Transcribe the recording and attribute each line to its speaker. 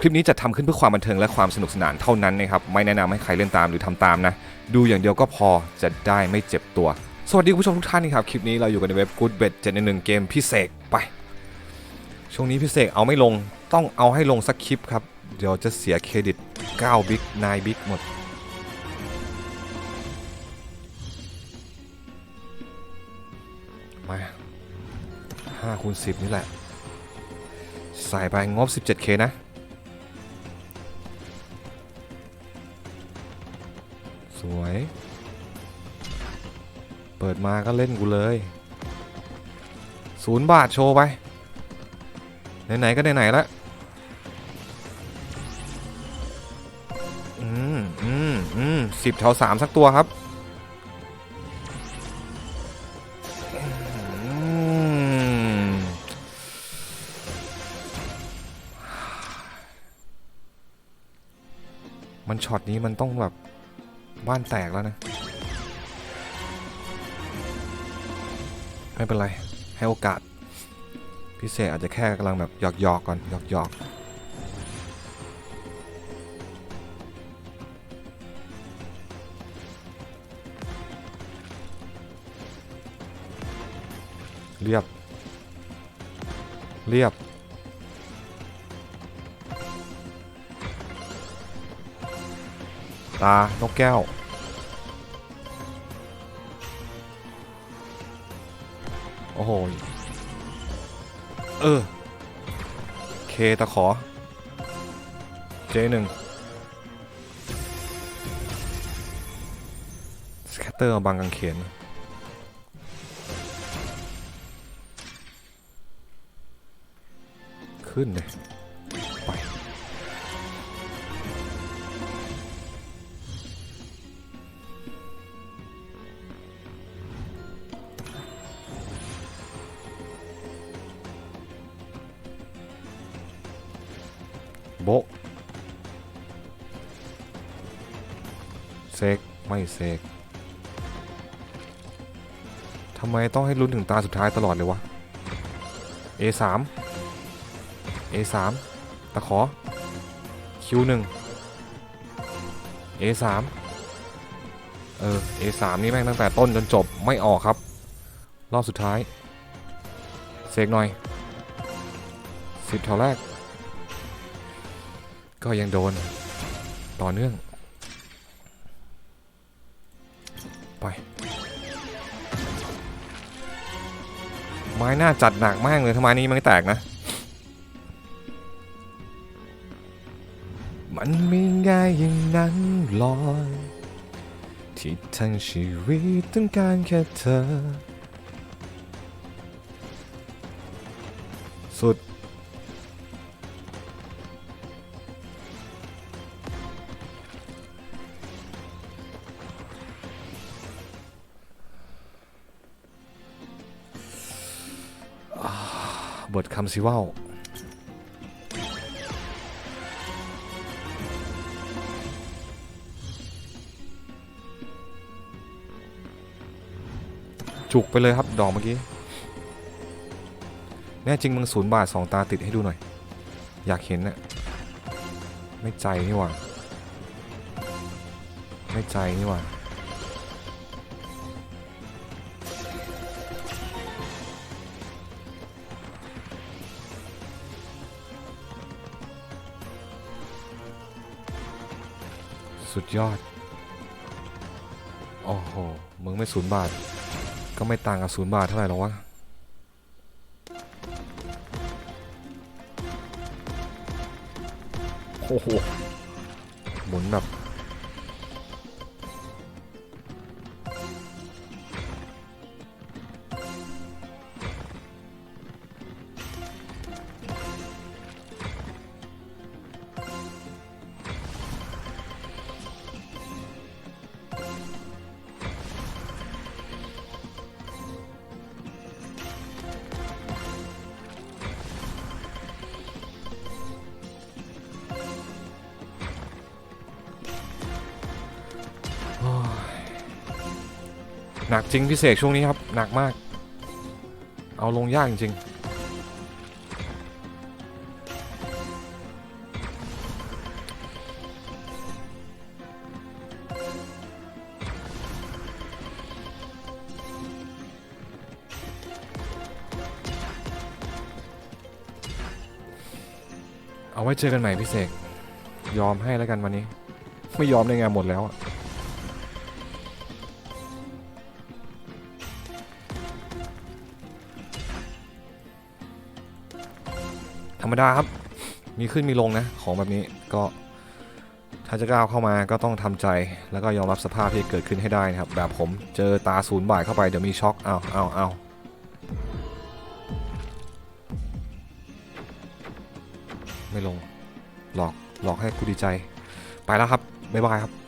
Speaker 1: คลิปนี้จะทำขึ้นเพื่อความบันเทิงและความสนุกสนานเท่านั้นนะครับ ไม่แนะนำให้ใครเล่นตามหรือทำตามนะ ดูอย่างเดียวก็พอจะได้ไม่เจ็บตัว สวัสดีคุณผู้ชมทุกท่านนะครับ คลิปนี้เราอยู่กันในเว็บ Goodbet 711เกมพิเศษไป ช่วงนี้พิเศษเอาไม่ลง ต้องเอาให้ลงสักคลิปครับ เดี๋ยวจะเสียเครดิต9บิ๊ก9บิ๊กหมด มา5คูณ10 นี่แหละ ใส่ไปงบ 17k นะ วย เปิดมาก็เล่นกูเลยศูนย์บาทโชว์ไป ไหน ๆ ก็ไหนๆแล้วอืมอืมอืมสิบแถวสามสักตัวครับมันช็อตนี้มันต้องแบบ บ้านแตกแล้วนะ ไม่เป็นไร ให้โอกาส พิเศษอาจจะแค่กำลังแบบหยอกหยอกก่อนหยอกหยอกเรียบ เรียบ ตา นกแก้ว โอ้โห เออ เคตะขอ เจหนึ่งสแคตเตอร์บางกางเขนขึ้นเลย โบะเซกไม่เซกทำไมต้องให้ลุ้นถึงตาสุดท้ายตลอดเลยวะ A3 A3 ตะขอ Q1 A3 เออ A3 นี่แม่งตั้งแต่ต้นจนจบไม่ออกครับ รอบสุดท้ายเซกหน่อยสิบแถวแรก ก็ยังโดนต่อเนื่อง ไป ไม้หน้าจัดหนักมากเลยทำไมนี้มันไม่แตกนะ มันไม่ง่ายอย่างนั้นหรอกที่ทั้งชีวิตต้องการแค่เธอ สุด บทคำสิว่าวจุกไปเลยครับดอกเมื่อกี้ แน่จริงมึงศูนย์บาทสองตาติดให้ดูหน่อย อยากเห็นน่ะไม่ใจนี่หว่า ไม่ใจนี่หว่า สุดยอด โอ้โห มึงไม่ศูนย์บาท ก็ไม่ต่างกับศูนย์บาทเท่าไหร่หรอกวะ โอ้โห หมุนแบบ หนักจริงพิเศษช่วงนี้ครับ หนักมาก เอาลงยากจริงเอาไว้เจอกันใหม่พิเศษยอมให้แล้วกันวันนี้ ไม่ยอมในงานหมดแล้วอะ รรมดาครับ มีขึ้นมีลงนะ ของแบบนี้ก็ถ้าจะก้าวเข้ามาก็ต้องทำใจแล้วก็ยอมรับสภาพที่เกิดขึ้นให้ได้นะครับ แบบผมเจอตาศูนย์บ่ายเข้าไปเดี๋ยวมีช็อกเอาเอาเอาไม่ลง หลอกหลอกให้กูดีใจ ไปแล้วครับ บ๊ายบายครับ